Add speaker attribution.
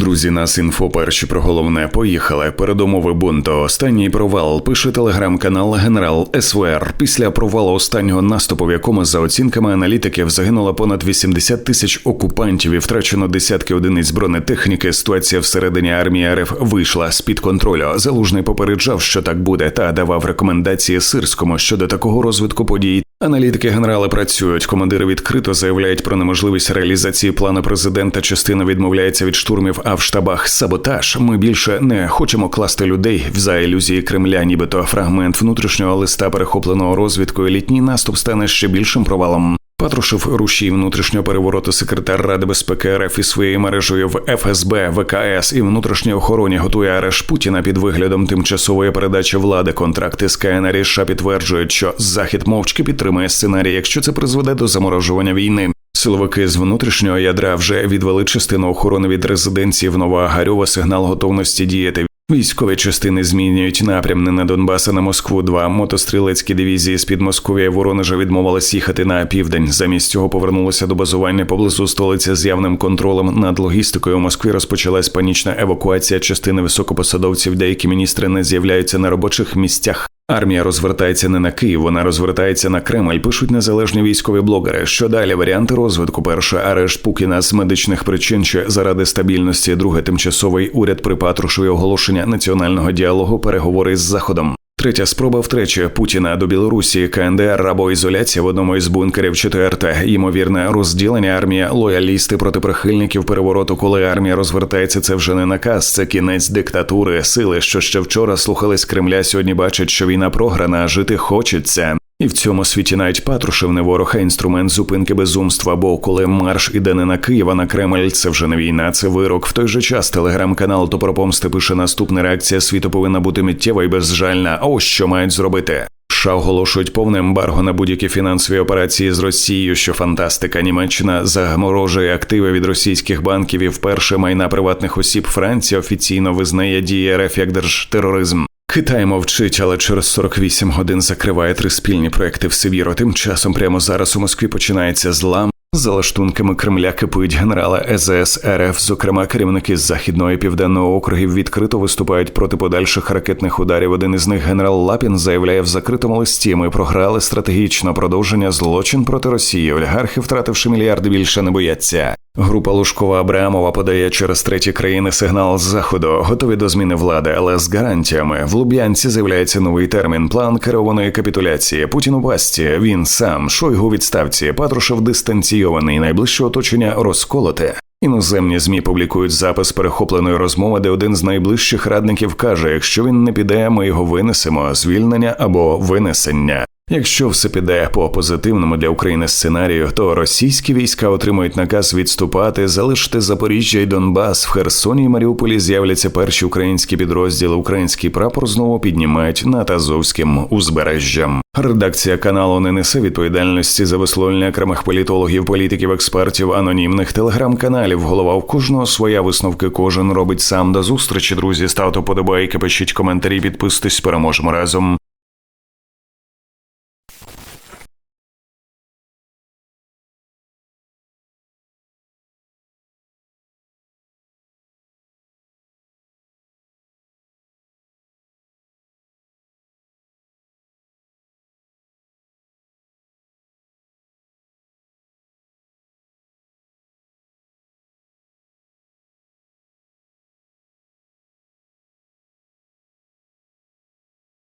Speaker 1: Друзі, нас інфо перші про головне. Поїхали. Передумови бунту. Останній провал пише телеграм-канал Генерал СВР. Після провалу останнього наступу, в якому за оцінками аналітиків загинуло понад 80 тисяч окупантів і втрачено десятки одиниць бронетехніки. Ситуація всередині армії РФ вийшла з під контролю. Залужний попереджав, що так буде, та давав рекомендації сирському щодо такого розвитку подій. Аналітики генерали працюють. Командири відкрито заявляють про неможливість реалізації плану президента. Частина відмовляється від штурмів, а в штабах саботаж. Ми більше не хочемо класти людей в за ілюзії Кремля, нібито фрагмент внутрішнього листа, перехопленого розвідкою. Літній наступ стане ще більшим провалом. Патрушев рушій внутрішнього перевороту секретар Ради безпеки РФ із своєю мережею в ФСБ, ВКС і внутрішній охороні готує арешт Путіна під виглядом тимчасової передачі влади. Контракти з КНР і США підтверджують, що Захід мовчки підтримує сценарій, якщо це призведе до заморожування війни. Силовики з внутрішнього ядра вже відвели частину охорони від резиденції в Новоагарьова сигнал готовності діяти. Військові частини змінюють напрям не на Донбас, а на Москву. Два мотострілецькі дивізії з під Московія і Воронежа відмовились їхати на південь. Замість цього повернулися до базування поблизу столиці з явним контролем над логістикою. У Москві розпочалась панічна евакуація частини високопосадовців. Деякі міністри не з'являються на робочих місцях. Армія розвертається не на Київ, вона розвертається на Кремль. Пишуть незалежні військові блогери. Що далі? Варіанти розвитку: перше арешт Пукіна з медичних причин чи заради стабільності. Друге тимчасовий уряд припатрушує оголошення національного діалогу, переговори з заходом. Третя спроба втречі Путіна до Білорусі, КНДР або ізоляція в одному із бункерів. Четверте ймовірне розділення армії, лоялісти проти прихильників перевороту. Коли армія розвертається, це вже не наказ, це кінець диктатури. Сили, що ще вчора слухались Кремля, сьогодні бачать, що війна програна, а жити хочеться. І в цьому світі навіть Патрушев не ворог, а інструмент зупинки безумства. Бо коли марш іде не на Київ, а на Кремль, це вже не війна, це вирок. В той же час телеграм-канал то про помсти пише наступна реакція світу повинна бути миттєва і безжальна. А ось що мають зробити. США оголошують повне ембарго на будь-які фінансові операції з Росією, що фантастика. Німеччина заморожує активи від російських банків і вперше майна приватних осіб. Франція офіційно визнає дії РФ як держтероризм. Китай мовчить, але через 48 годин закриває три спільні проекти в Сибіру. Тим часом прямо зараз у Москві починається злам. За лаштунками Кремля кипують генерали ЕЗС РФ, зокрема керівники з західного і південного округів, відкрито виступають проти подальших ракетних ударів. Один із них генерал Лапін заявляє в закритому листі: ми програли стратегічно продовження злочин проти Росії. Олігархи, втративши мільярди, більше не бояться. Група Лужкова Абрамова подає через треті країни сигнал з заходу, готові до зміни влади, але з гарантіями. В Луб'янці з'являється новий термін план керованої капітуляції. Путін у басті, він сам Шойгу відставці, Патрушев дистанційований, найближче оточення розколоте. Іноземні змі публікують запис перехопленої розмови, де один з найближчих радників каже: якщо він не піде, ми його винесемо звільнення або винесення. Якщо все піде по позитивному для України сценарію, то російські війська отримують наказ відступати, залишити Запоріжжя і Донбас в Херсоні і Маріуполі з'являться перші українські підрозділи. Український прапор знову піднімають над Азовським узбережжям. Редакція каналу не несе відповідальності за висловлення окремих політологів, політиків, експертів, анонімних телеграм-каналів. Голова в кожного своя висновки. Кожен робить сам до зустрічі. Друзі, ставте подобайки, пишіть коментарі, підписуйтесь, переможемо разом.